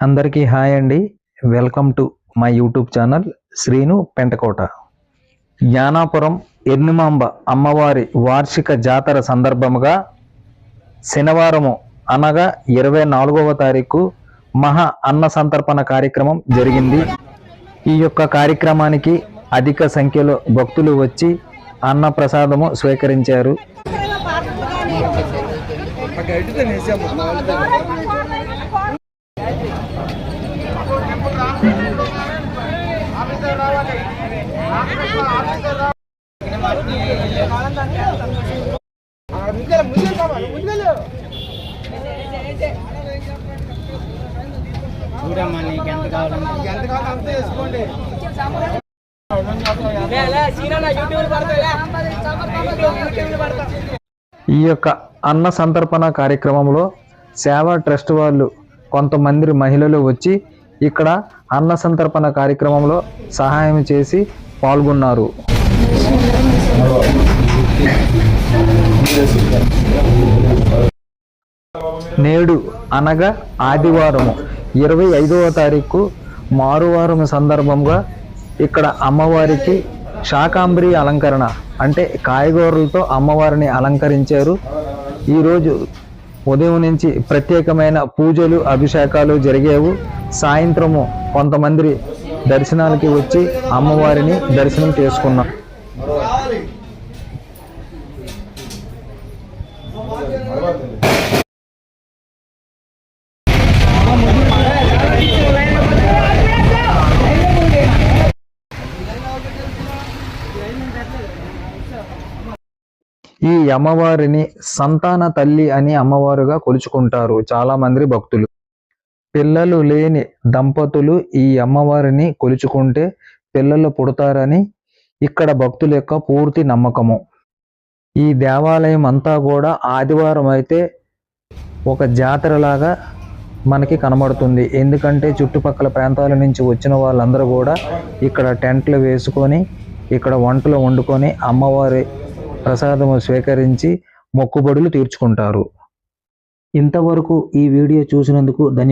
అందరికీ హాయ్ అండి. Welcome to my YouTube channel Srinu Pentakota. Gnanapuram Ernimamba అమ్మవారి వార్షిక జాతర సందర్భముగా శనివారము అనగా ఇరవై నాలుగవ తారీఖు మహా అన్న సంతర్పణ కార్యక్రమం జరిగింది. ఈ యొక్క కార్యక్రమానికి అధిక సంఖ్యలో భక్తులు వచ్చి అన్న ప్రసాదము స్వీకరించారు. చూడమ్మా నీకు ఎంత కావాలంటే ఎంత వేసుకోండి ఈ యొక్క అన్న సంతర్పణ కార్యక్రమంలో సేవా ట్రస్ట్ వాళ్ళు కొంతమంది మహిళలు వచ్చి ఇక్కడ అన్న సంతర్పణ కార్యక్రమంలో సహాయం చేసి పాల్గొన్నారు. నేడు అనగా ఆదివారము ఇరవై ఐదవ తారీఖు మారువారం సందర్భంగా ఇక్కడ అమ్మవారికి శాకాంబరి అలంకరణ అంటే కాయగూరలతో అమ్మవారిని అలంకరించారు. ఈరోజు ఉదయం నుంచి ప్రత్యేకమైన పూజలు అభిషేకాలు జరిగేవు. సాయంత్రము కొంతమంది దర్శనానికి వచ్చి అమ్మవారిని దర్శనం చేసుకున్నాం. ఈ అమ్మవారిని సంతాన తల్లి అని అమ్మవారుగా కొలుచుకుంటారు చాలా మంది భక్తులు. పిల్లలు లేని దంపతులు ఈ అమ్మవారిని కొలుచుకుంటే పిల్లలు పుడతారని ఇక్కడ భక్తుల యొక్క పూర్తి నమ్మకము. ఈ దేవాలయం అంతా కూడా ఆదివారం అయితే ఒక జాతరలాగా మనకి కనబడుతుంది. ఎందుకంటే చుట్టుపక్కల ప్రాంతాల నుంచి వచ్చిన వాళ్ళందరూ కూడా ఇక్కడ టెంట్లు వేసుకొని ఇక్కడ వంటలు వండుకొని అమ్మవారి ప్రసాదము స్వీకరించి మొక్కుబడులు తీర్చుకుంటారు. ఇంతవరకు ఈ వీడియో చూసినందుకు ధన్య